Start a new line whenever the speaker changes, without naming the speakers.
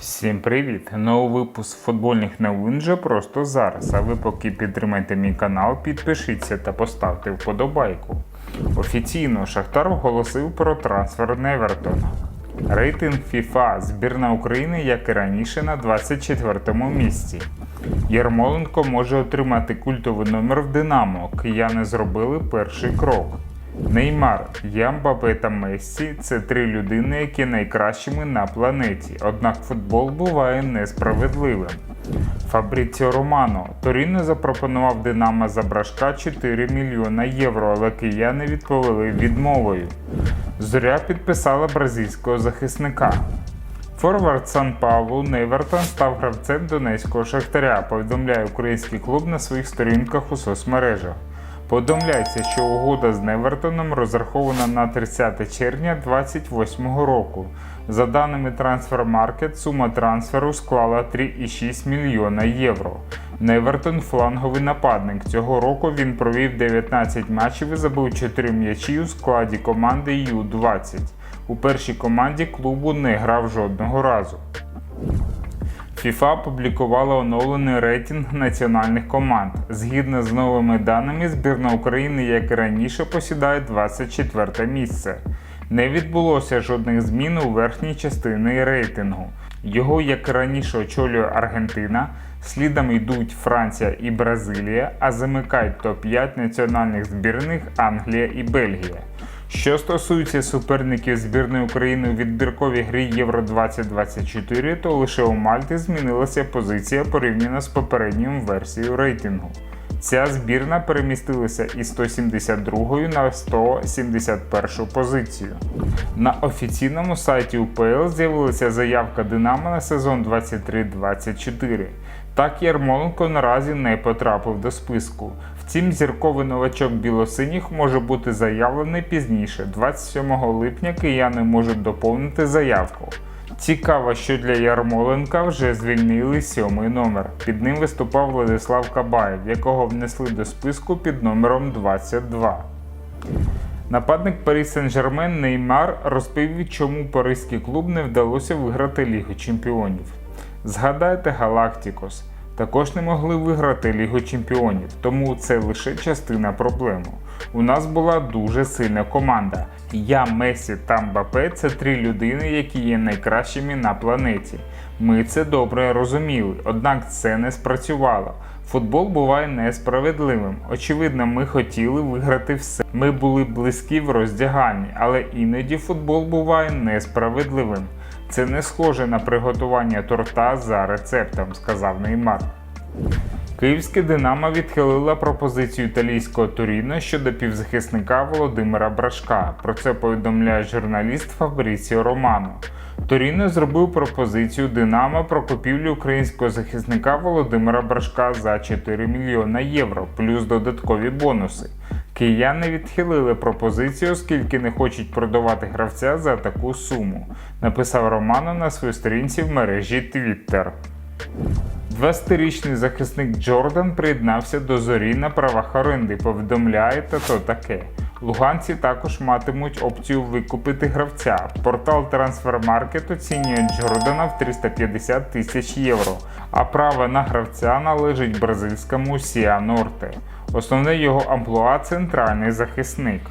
Всім привіт! Новий випуск футбольних новин вже просто зараз. А ви поки підтримайте мій канал, підпишіться та поставте вподобайку. Офіційно Шахтар оголосив про трансфер Невертона. Рейтинг FIFA збірна України, як і раніше, на 24-му місці. Ярмоленко може отримати культовий номер в Динамо. Кияни зробили перший крок. Неймар, Ямбапе та Мессі це три людини, які найкращими на планеті. Однак футбол буває несправедливим. Фабріціо Романо Торіно запропонував Динамо за брашка 4 мільйона євро, але кияни відповіли відмовою. Зоря підписала бразильського захисника. Форвард Сан Паулу Невертон став гравцем донецького шахтаря, повідомляє український клуб на своїх сторінках у соцмережах. Повідомляється, що угода з Невертоном розрахована на 30 червня 2028 року. За даними Transfermarkt, сума трансферу склала 3,6 мільйона євро. Невертон фланговий нападник. Цього року він провів 19 матчів і забив 4 м'ячі у складі команди Ю-20. У першій команді клубу не грав жодного разу. FIFA опублікувала оновлений рейтинг національних команд. Згідно з новими даними, збірна України, як і раніше, посідає 24 місце. Не відбулося жодних змін у верхній частині рейтингу. Його, як і раніше, очолює Аргентина, слідом йдуть Франція і Бразилія, а замикають топ-5 національних збірних Англія і Бельгія. Що стосується суперників збірної України у відбірковій грі Євро 2024, то лише у Мальти змінилася позиція порівняно з попередньою версією рейтингу. Ця збірна перемістилася із 172 на 171 позицію. На офіційному сайті УПЛ з'явилася заявка Динамо на сезон 23-24. Так Ярмоленко наразі не потрапив до списку. Втім, зірковий новачок білосиніх може бути заявлений пізніше. 27 липня кияни можуть доповнити заявку. Цікаво, що для Ярмоленка вже звільнили сьомий номер. Під ним виступав Владислав Кабаєв, якого внесли до списку під номером 22. Нападник Парі Сен-Жермен Неймар розповів, чому паризький клуб не вдалося виграти Лігу Чемпіонів. Згадайте Галактикос. Також не могли виграти Лігу Чемпіонів, тому це лише частина проблеми. У нас була дуже сильна команда. Я, Месі та Мбапе це три людини, які є найкращими на планеті. Ми це добре розуміли, однак це не спрацювало. Футбол буває несправедливим. Очевидно, ми хотіли виграти все. Ми були близькі в роздягальні, але іноді футбол буває несправедливим. Це не схоже на приготування торта за рецептом, сказав Неймар. Київське Динамо відхилила пропозицію італійського Туріно щодо півзахисника Володимира Брашка. Про це повідомляє журналіст Фабріціо Романо. Торіно зробив пропозицію Динамо про купівлю українського захисника Володимира Брашка за 4 мільйона євро, плюс додаткові бонуси. Кияни відхилили пропозицію, оскільки не хочуть продавати гравця за таку суму, написав Романо на своїй сторінці в мережі Twitter. 20-річний захисник Джордан приєднався до зорі на правах оренди, повідомляє та то таке. Луганці також матимуть опцію викупити гравця. Портал Transfermarkt оцінює Джордана в 350 тисяч євро, а право на гравця належить бразильському Сіа Норте. Основне його амплуа центральний захисник.